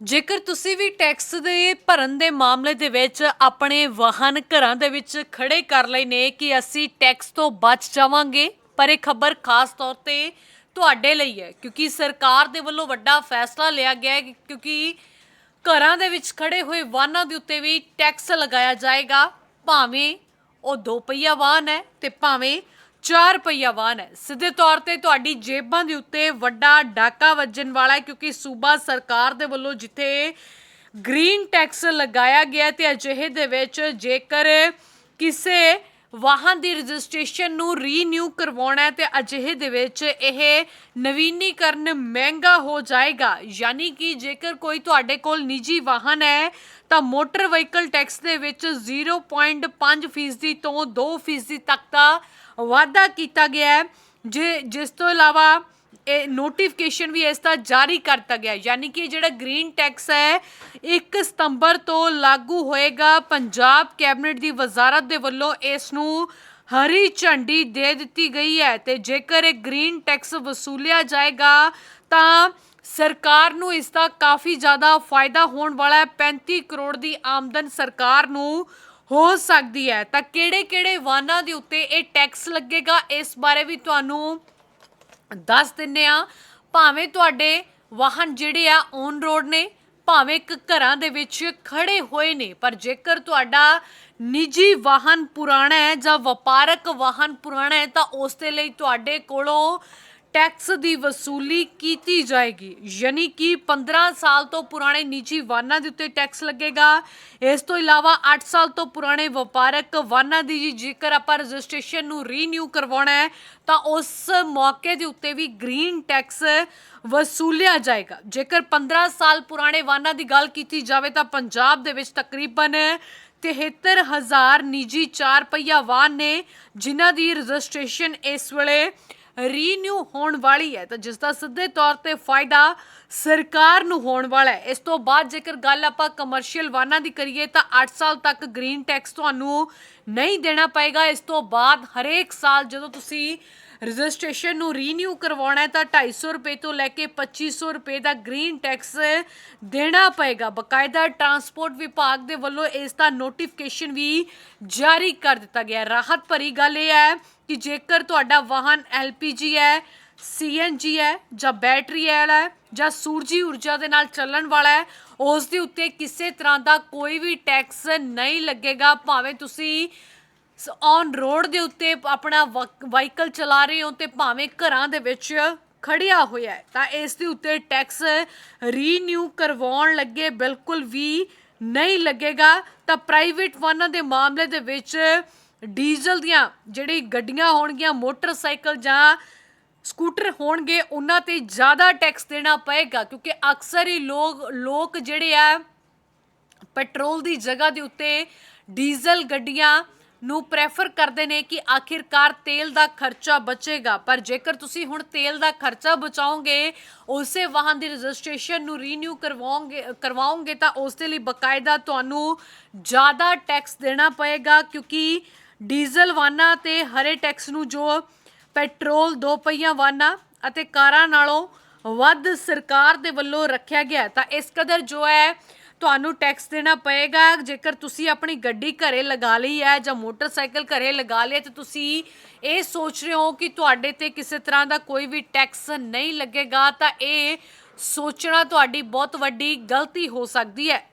ਜੇਕਰ ਤੁਸੀਂ ਵੀ ਟੈਕਸ ਦੇ ਭਰਨ ਦੇ ਮਾਮਲੇ ਦੇ ਵਿੱਚ ਆਪਣੇ ਵਾਹਨ ਘਰਾਂ ਦੇ ਵਿੱਚ ਖੜੇ ਕਰ ਲਏ ਨੇ ਕਿ ਅਸੀਂ ਟੈਕਸ ਤੋਂ ਬਚ ਜਾਵਾਂਗੇ, ਪਰ ਇਹ ਖਬਰ ਖਾਸ ਤੌਰ ਤੇ ਤੁਹਾਡੇ ਲਈ ਹੈ, ਕਿਉਂਕਿ ਸਰਕਾਰ ਦੇ ਵੱਲੋਂ ਵੱਡਾ ਫੈਸਲਾ ਲਿਆ ਗਿਆ ਹੈ ਕਿ- ਕਿਉਂਕਿ ਘਰਾਂ ਦੇ ਵਿੱਚ ਖੜੇ ਹੋਏ ਵਾਹਨਾਂ ਦੇ ਉੱਤੇ ਵੀ ਟੈਕਸ ਲਗਾਇਆ ਜਾਏਗਾ, ਭਾਵੇਂ ਉਹ ਦੋ ਪਹੀਆ ਵਾਹਨ ਹੈ ਤੇ ਭਾਵੇਂ ਚਾਰ ਪਹੀਆ ਵਾਹਨ ਹੈ। ਸਿੱਧੇ ਤੌਰ ਤੇ ਤੁਹਾਡੀ ਜੇਬਾਂ ਦੇ ਉੱਤੇ ਵੱਡਾ ਡਾਕਾ ਵੱਜਣ ਵਾਲਾ ਹੈ ਕਿਉਂਕਿ ਸੂਬਾ ਸਰਕਾਰ ਦੇ ਵੱਲੋਂ ਜਿੱਥੇ ਗ੍ਰੀਨ ਟੈਕਸ ਲਗਾਇਆ ਗਿਆ ਤੇ ਅਜਿਹੇ ਦੇ ਵਿੱਚ ਜੇਕਰ ਕਿਸੇ ਵਾਹਨ ਦੀ ਰਜਿਸਟ੍ਰੇਸ਼ਨ ਨੂੰ ਰੀਨਿਊ ਕਰਵਾਉਣਾ ਹੈ ਤੇ ਅਜਿਹੇ ਦੇ ਵਿੱਚ ਇਹ ਨਵੀਨੀਕਰਨ ਮਹਿੰਗਾ ਹੋ ਜਾਏਗਾ। ਯਾਨੀ ਕਿ ਜੇਕਰ ਕੋਈ ਤੁਹਾਡੇ ਕੋਲ ਨਿੱਜੀ ਵਾਹਨ ਹੈ, ਤਾਂ ਮੋਟਰ ਵਹੀਕਲ ਟੈਕਸ ਦੇ ਵਿੱਚ 0.5% ਫੀਸਦੀ ਤੋਂ 2% ਫੀਸਦੀ ਤੱਕ ਦਾ ਵਾਧਾ ਕੀਤਾ ਗਿਆ ਹੈ, ਜੇ ਜਿਸ ਤੋਂ ਇਲਾਵਾ ਇਹ ਨੋਟੀਫਿਕੇਸ਼ਨ ਵੀ ਇਸ ਦਾ ਜਾਰੀ ਕਰਤਾ ਗਿਆ ਯਾਨੀ ਕਿ ਜਿਹੜਾ ਗ੍ਰੀਨ ਟੈਕਸ ਹੈ 1 ਸਤੰਬਰ ਤੋਂ ਲਾਗੂ ਹੋਏਗਾ। ਪੰਜਾਬ ਕੈਬਨਿਟ ਦੀ ਵਜ਼ਾਰਤ ਦੇ ਵੱਲੋਂ ਇਸ ਨੂੰ ਹਰੀ ਝੰਡੀ ਦੇ ਦਿੱਤੀ ਗਈ ਹੈ ਤੇ ਜੇਕਰ ਇਹ ਗ੍ਰੀਨ ਟੈਕਸ ਵਸੂਲਿਆ ਜਾਏਗਾ, ਤਾਂ ਸਰਕਾਰ ਨੂੰ ਇਸ ਦਾ ਕਾਫੀ ਜ਼ਿਆਦਾ ਫਾਇਦਾ ਹੋਣ ਵਾਲਾ ਹੈ। 35 ਕਰੋੜ ਦੀ ਆਮਦਨ ਸਰਕਾਰ ਨੂੰ ਹੋ ਸਕਦੀ ਹੈ। ਤਾਂ ਕਿਹੜੇ-ਕਿਹੜੇ ਵਾਹਨਾਂ ਦੇ ਉੱਤੇ ਇਹ ਟੈਕਸ ਲੱਗੇਗਾ? ਇਸ ਬਾਰੇ ਵੀ ਤੁਹਾਨੂੰ ਦੱਸ ਦਿੰਨੇ ਆ। ਭਾਵੇਂ ਤੁਹਾਡੇ ਵਾਹਨ ਜਿਹੜੇ ਆ ਔਨ ਰੋਡ ਨੇ, ਭਾਵੇਂ ਇੱਕ ਘਰਾਂ ਦੇ ਵਿੱਚ ਖੜੇ ਹੋਏ ਨੇ, ਪਰ ਜੇਕਰ ਤੁਹਾਡਾ ਨਿੱਜੀ ਵਾਹਨ ਪੁਰਾਣਾ ਹੈ ਜਾਂ ਵਪਾਰਕ ਵਾਹਨ ਪੁਰਾਣਾ ਹੈ, ਤਾਂ ਉਸ ਦੇ ਲਈ ਤੁਹਾਡੇ ਕੋਲੋਂ ਟੈਕਸ ਦੀ ਵਸੂਲੀ ਕੀਤੀ ਜਾਏਗੀ। ਯਾਨੀ ਕਿ 15 ਸਾਲ ਤੋਂ ਪੁਰਾਣੇ ਨਿੱਜੀ ਵਾਹਨਾਂ ਦੇ ਉੱਤੇ ਟੈਕਸ ਲੱਗੇਗਾ। ਇਸ ਤੋਂ ਇਲਾਵਾ 8 ਸਾਲ ਤੋਂ ਪੁਰਾਣੇ ਵਪਾਰਕ ਵਾਹਨਾਂ ਦੀ ਜੇਕਰ ਆਪਾਂ ਰਜਿਸਟ੍ਰੇਸ਼ਨ ਨੂੰ ਰੀਨਿਊ ਕਰਵਾਉਣਾ ਹੈ, ਤਾਂ ਉਸ ਮੌਕੇ ਦੇ ਉੱਤੇ ਵੀ ਗ੍ਰੀਨ ਟੈਕਸ ਵਸੂਲਿਆ ਜਾਏਗਾ। ਜੇਕਰ 15 ਸਾਲ ਪੁਰਾਣੇ ਵਾਹਨਾਂ ਦੀ ਗੱਲ ਕੀਤੀ ਜਾਵੇ, ਤਾਂ ਪੰਜਾਬ ਦੇ ਵਿੱਚ ਤਕਰੀਬਨ 73000 ਨਿੱਜੀ ਚਾਰ ਪਹੀਆ ਵਾਹਨ ਨੇ ਜਿਨ੍ਹਾਂ ਦੀ ਰਜਿਸਟ੍ਰੇਸ਼ਨ ਇਸ ਵੇਲੇ ਰੀਨਿਊ ਹੋਣ ਵਾਲੀ ਹੈ। ਤਾਂ ਜਿਸ ਦਾ ਸਿੱਧੇ ਤੌਰ ਤੇ ਫਾਇਦਾ ਸਰਕਾਰ ਨੂੰ ਹੋਣ ਵਾਲਾ ਹੈ। ਇਸ ਤੋਂ ਬਾਅਦ ਜੇਕਰ ਗੱਲ ਆਪਾਂ ਕਮਰਸ਼ੀਅਲ ਵਾਹਨਾਂ ਦੀ ਕਰੀਏ, ਤਾਂ 8 ਸਾਲ ਤੱਕ ਗ੍ਰੀਨ ਟੈਕਸ ਤੁਹਾਨੂੰ ਨਹੀਂ ਦੇਣਾ ਪਏਗਾ। ਇਸ ਤੋਂ ਬਾਅਦ ਹਰੇਕ ਸਾਲ ਜਦੋਂ ਤੁਸੀਂ ਰਜਿਸਟ੍ਰੇਸ਼ਨ ਨੂੰ ਰੀਨਿਊ ਕਰਵਾਉਣਾ ਹੈ ਤਾਂ 250 ਰੁਪਏ ਤੋਂ ਲੈ ਕੇ 2500 ਰੁਪਏ ਦਾ ਗ੍ਰੀਨ ਟੈਕਸ ਦੇਣਾ ਪਏਗਾ। ਬਕਾਇਦਾ ਟਰਾਂਸਪੋਰਟ ਵਿਭਾਗ ਦੇ ਵੱਲੋਂ ਇਸ ਦਾ ਨੋਟੀਫਿਕੇਸ਼ਨ ਵੀ ਜਾਰੀ ਕਰ ਦਿੱਤਾ ਗਿਆ ਰਾਹਤ ਭਰੀ ਗੱਲ ਇਹ ਹੈ ਕਿ ਜੇਕਰ ਤੁਹਾਡਾ ਵਾਹਨ LPG ਹੈ CNG ਹੈ ਜਾਂ ਬੈਟਰੀ ਵਾਲਾ ਹੈ ਜਾਂ ਸੂਰਜੀ ਊਰਜਾ ਦੇ ਨਾਲ ਚੱਲਣ ਵਾਲਾ ਹੈ, ਉਸ ਦੇ ਉੱਤੇ ਕਿਸੇ ਤਰ੍ਹਾਂ ਦਾ ਕੋਈ ਵੀ ਟੈਕਸ ਨਹੀਂ ਲੱਗੇਗਾ। ਭਾਵੇਂ ਤੁਸੀਂ ਔਨ ਰੋਡ ਦੇ ਉੱਤੇ ਆਪਣਾ ਵਾਹੀਕਲ ਚਲਾ ਰਹੇ ਹੋ ਤੇ ਭਾਵੇਂ ਘਰਾਂ ਦੇ ਵਿੱਚ ਖੜਿਆ ਹੋਇਆ ਹੈ, ਤਾਂ ਇਸ ਦੇ ਉੱਤੇ ਟੈਕਸ ਰੀਨਿਊ ਕਰਵਾਉਣ ਲੱਗੇ ਬਿਲਕੁਲ ਵੀ ਨਹੀਂ ਲੱਗੇਗਾ। ਤਾਂ ਪ੍ਰਾਈਵੇਟ ਵਾਹਨਾਂ ਦੇ ਮਾਮਲੇ ਦੇ ਵਿੱਚ ਡੀਜ਼ਲ ਦੀਆਂ ਜਿਹੜੀ ਗੱਡੀਆਂ ਹੋਣਗੀਆਂ ਮੋਟਰਸਾਈਕਲ ਜਾਂ ਸਕੂਟਰ ਹੋਣਗੇ, ਉਹਨਾਂ ਤੇ ਜ਼ਿਆਦਾ ਟੈਕਸ ਦੇਣਾ ਪਏਗਾ, ਕਿਉਂਕਿ ਅਕਸਰ ਹੀ ਲੋਕ ਲੋਕ ਜਿਹੜੇ ਆ ਪੈਟਰੋਲ ਦੀ ਜਗ੍ਹਾ ਦੇ ਉੱਤੇ ਡੀਜ਼ਲ ਗੱਡੀਆਂ ਨੂੰ ਪ੍ਰੈਫਰ ਕਰਦੇ ਨੇ ਕਿ ਆਖਿਰਕਾਰ ਤੇਲ ਦਾ ਖਰਚਾ ਬਚੇਗਾ। ਪਰ ਜੇਕਰ ਤੁਸੀਂ ਹੁਣ ਤੇਲ ਦਾ ਖਰਚਾ ਬਚਾਓਗੇ, ਉਸੇ ਵਾਹਨ ਦੀ ਰਜਿਸਟ੍ਰੇਸ਼ਨ ਨੂੰ ਰੀਨਿਊ ਕਰਵਾਓਗੇ ਕਰਵਾਓਗੇ, ਤਾਂ ਉਸ ਦੇ ਲਈ ਬਕਾਇਦਾ ਤੁਹਾਨੂੰ ਜ਼ਿਆਦਾ ਟੈਕਸ ਦੇਣਾ ਪਏਗਾ, ਕਿਉਂਕਿ ਡੀਜ਼ਲ ਵਾਹਨਾਂ ਤੇ ਹਰੇ ਟੈਕਸ ਨੂੰ ਜੋ ਪੈਟਰੋਲ ਦੋ ਪਹੀਆ ਵਾਹਨਾਂ ਅਤੇ ਕਾਰਾਂ ਨਾਲੋਂ ਵੱਧ ਸਰਕਾਰ ਦੇ ਵੱਲੋਂ ਰੱਖਿਆ ਗਿਆ ਤਾਂ ਇਸ ਕਦਰ ਜੋ ਹੈ ਤੁਹਾਨੂੰ ਟੈਕਸ ਦੇਣਾ ਪਏਗਾ। ਜੇਕਰ ਤੁਸੀਂ ਆਪਣੀ ਗੱਡੀ ਘਰੇ ਲਗਾ ਲਈ ਹੈ ਜਾਂ ਮੋਟਰਸਾਈਕਲ ਘਰੇ ਲਗਾ ਲਿਆ ਤੇ ਤੁਸੀਂ ਇਹ ਸੋਚ ਰਹੇ ਹੋ ਕਿ ਤੁਹਾਡੇ ਤੇ ਕਿਸੇ ਤਰ੍ਹਾਂ ਦਾ ਕੋਈ ਵੀ ਟੈਕਸ ਨਹੀਂ ਲੱਗੇਗਾ, ਤਾਂ ਇਹ ਸੋਚਣਾ ਤੁਹਾਡੀ ਬਹੁਤ ਵੱਡੀ ਗਲਤੀ ਹੋ ਸਕਦੀ ਹੈ।